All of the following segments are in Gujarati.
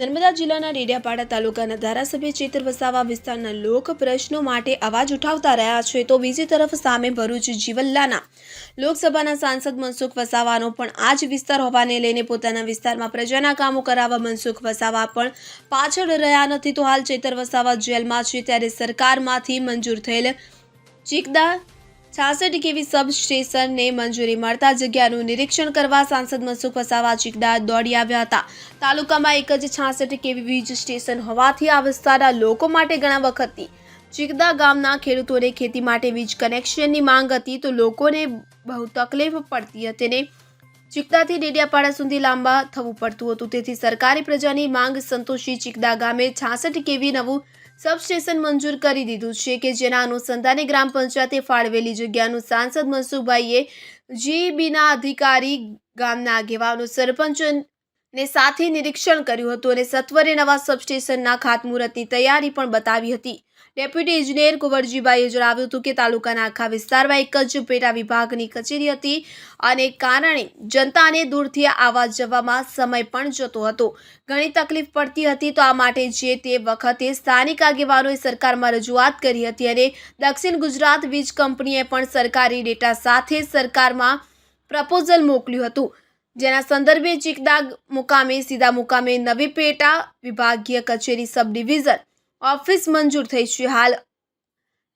નર્મદા જિલ્લાના ડેડિયાપાડા તાલુકાના ધારાસભ્ય ચેતર વસાવા વિસ્તારના લોક પ્રશ્નો માટે અવાજ ઉઠાવતા રહ્યા છે. તો બીજી તરફ સામે ભરૂચ જીવલ્લાના લોકસભાના સાંસદ મનસુખ વસાવાનો પણ આ જ વિસ્તાર હોવાને લઈને પોતાના વિસ્તારમાં પ્રજાના કામો કરાવવા મનસુખ વસાવા પણ પાછળ રહ્યા નથી. તો હાલ ચેતર વસાવા જેલમાં છે. ત્યારે સરકારમાંથી મંજૂર થયેલ ચીકદા છાસઠ કેવી સબ સ્ટેશનને મંજૂરી મળતા જગ્યાનું નિરીક્ષણ કરવા સાંસદ મનસુખ વસાવા ચીકડા દોડી આવ્યા હતા. તાલુકામાં એક જ છાસઠ કેવી વીજ સ્ટેશન હોવાથી આ વિસ્તારના લોકો માટે ઘણા વખતથી ચીકદા ગામના ખેડૂતોને ખેતી માટે વીજ કનેક્શનની માંગ હતી તો લોકોને બહુ તકલીફ પડતી હતી ને ચીકદાથી ડેડિયાપાડા સુધી લાંબા થવું પડતું હતું. તેથી સરકારી પ્રજાની માંગ સંતોષી ચીકદા ગામે છાસઠ કેવી નવું સબસ્ટેશન મંજૂર કરી દીધું છે કે જેના અનુસંધાને ગ્રામ પંચાયતે ફાળવેલી જગ્યાનું સાંસદ મનસુખભાઈએ જીબીના અધિકારી ગામના આગેવાનો સરપંચ ને સાથે નિરીક્ષણ કર્યું હતું અને સત્વરે નવા સબસ્ટેશનના ખાતમુહૂર્તની તૈયારી પણ બતાવી હતી. ડેપ્યુટી ઇજનેર કુંવરજીભાઈએ જણાવ્યું હતું કે તાલુકાના આખા વિસ્તારમાં એક જ પેટા વિભાગની કચેરી હતી અને કારણે જનતાને દૂરથી આવવા જવામાં સમય પણ જતો હતો. ઘણી તકલીફ પડતી હતી તો આ માટે જે તે વખતે સ્થાનિક આગેવાનોએ સરકારમાં રજૂઆત કરી હતી અને દક્ષિણ ગુજરાત વીજ કંપનીએ પણ સરકારી ડેટા સાથે સરકારમાં પ્રપોઝલ મોકલ્યું હતું. જેના સંદર્ભે ચિકદાગ મુકામે, સીધા મુકામે નવી પેટા વિભાગીય કચેરી સબ ડિવિઝન ઓફિસ મંજૂર થઈ છે હાલ.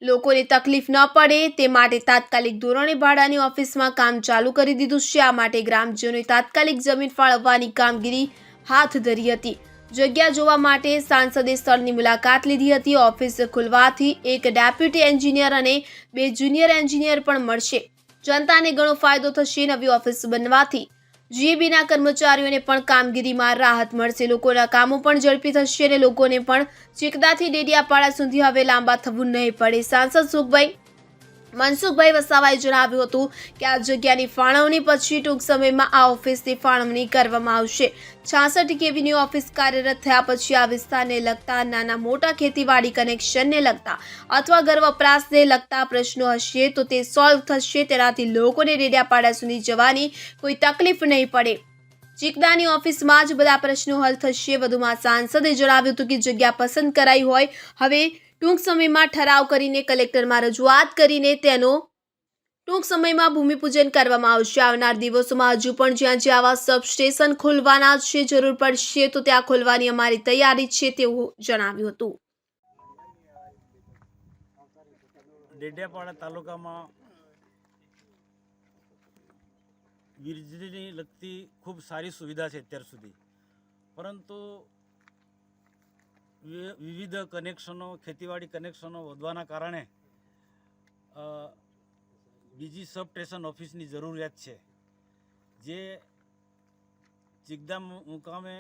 લોકોને તકલીફ ન પડે તે માટે તાત્કાલિક ધોરણે ભાડાની ઓફિસમાં કામ ચાલુ કરી દીધું છે. આ માટે ગ્રામજનોએ તાત્કાલિક જમીન ફાળવવાની કામગીરી હાથ ધરી હતી. જગ્યા જોવા માટે સાંસદે સ્થળની મુલાકાત લીધી હતી. ઓફિસ ખુલવાથી એક ડેપ્યુટી એન્જિનિયર અને બે જુનિયર એન્જિનિયર પણ મળશે. જનતાને ઘણો ફાયદો થશે નવી ઓફિસ બનવાથી. જીબીના કર્મચારીઓને પણ કામગીરીમાં રાહત મળશે. લોકોના કામો પણ ઝડપી થશે અને લોકોને પણ ચીકદાથી ડેડિયાપાડા સુધી હવે લાંબા થવું નહીં પડે. સાંસદ સુખભાઈ મનસુખભાઈ વસાવાએ જણાવ્યું હતું કે આ જગ્યાની ફાળવણી પછી ટૂંક સમયમાં આ ઓફિસની ફાળવણી કરવામાં આવશે. છાસઠ કેવીની ઓફિસ કાર્યરત થયા પછી આ વિસ્તારને લગતા નાના મોટા ખેતીવાડી કનેક્શનને લગતા અથવા ઘર વપરાશને લગતા પ્રશ્નો હશે તો તે સોલ્વ થશે. તેનાથી લોકોને ડેડિયાપાડા સુધી જવાની કોઈ તકલીફ નહીં પડે. ચીકદાની ઓફિસમાં જ બધા પ્રશ્નો હલ થશે. વધુમાં સાંસદે જણાવ્યું હતું કે જગ્યા પસંદ કરાઈ હોય. હવે ટૂંક સમયમાં ઠરાવ કરીને કલેક્ટરમાં રજૂઆત કરીને તેનો ટૂંક સમયમાં ભૂમિપૂજન કરવામાં આવશે. આવનાર દિવસોમાં હજુ પણ જ્યાં જ્યાં આવા સબસ્ટેશન ખોલવાના છે, જરૂર પડશે તો ત્યાં ખોલવાની અમારી તૈયારી છે તેવું જણાવ્યું હતું. ડેડિયાપાડા તાલુકામાં વીજળીની લગતી ખૂબ સારી સુવિધા છે અત્યાર સુધી. પરંતુ વિવિધ કનેક્શનો ખેતીવાડી કનેક્શનો વધવાના કારણે બીજી સબ સ્ટેશન ઓફિસની જરૂરિયાત છે. જે ચિગદા મુકામે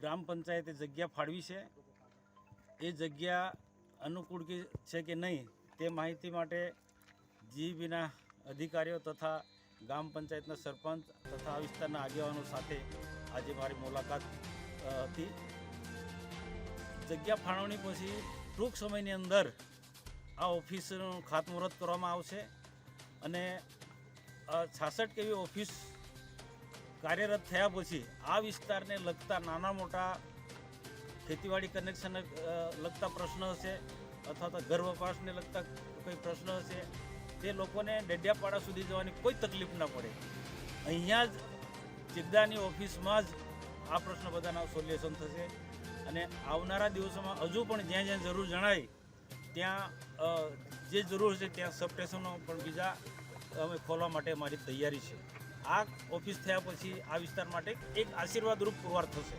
ગ્રામ પંચાયતે જગ્યા ફાળવી છે. એ જગ્યા અનુકૂળ છે કે નહીં, તે માહિતી માટે જીબીના અધિકારીઓ તથા ગ્રામ પંચાયતના સરપંચ તથા આ વિસ્તારના આગેવાનો સાથે આજે મારી મુલાકાત હતી. જગ્યા ફાળવણી પછી ટૂંક સમયની અંદર આ ઓફિસનું ખાતમુહૂર્ત કરવામાં આવશે અને છાસઠ કેવી ઓફિસ કાર્યરત થયા પછી આ વિસ્તારને લગતા નાના મોટા ખેતીવાડી કનેક્શન લગતા પ્રશ્ન હશે અથવા તો ઘર વપરાશને લગતા કોઈ પ્રશ્ન હશે, તે લોકોને ડેડિયાપાડા સુધી જવાની કોઈ તકલીફ ના પડે. અહીંયા જ ચિદ્દાની ઓફિસમાં જ આ પ્રશ્ન બધાના સોલ્યુશન થશે. અને આવનારા દિવસોમાં હજુ પણ જ્યાં જ્યાં જરૂર જણાય, ત્યાં જે જરૂર છે ત્યાં સબ સ્ટેશનો પણ બીજા અમે ખોલવા માટે અમારી તૈયારી છે. આ ઓફિસ થયા પછી આ વિસ્તાર માટે એક આશીર્વાદરૂપ પુરવાર થશે.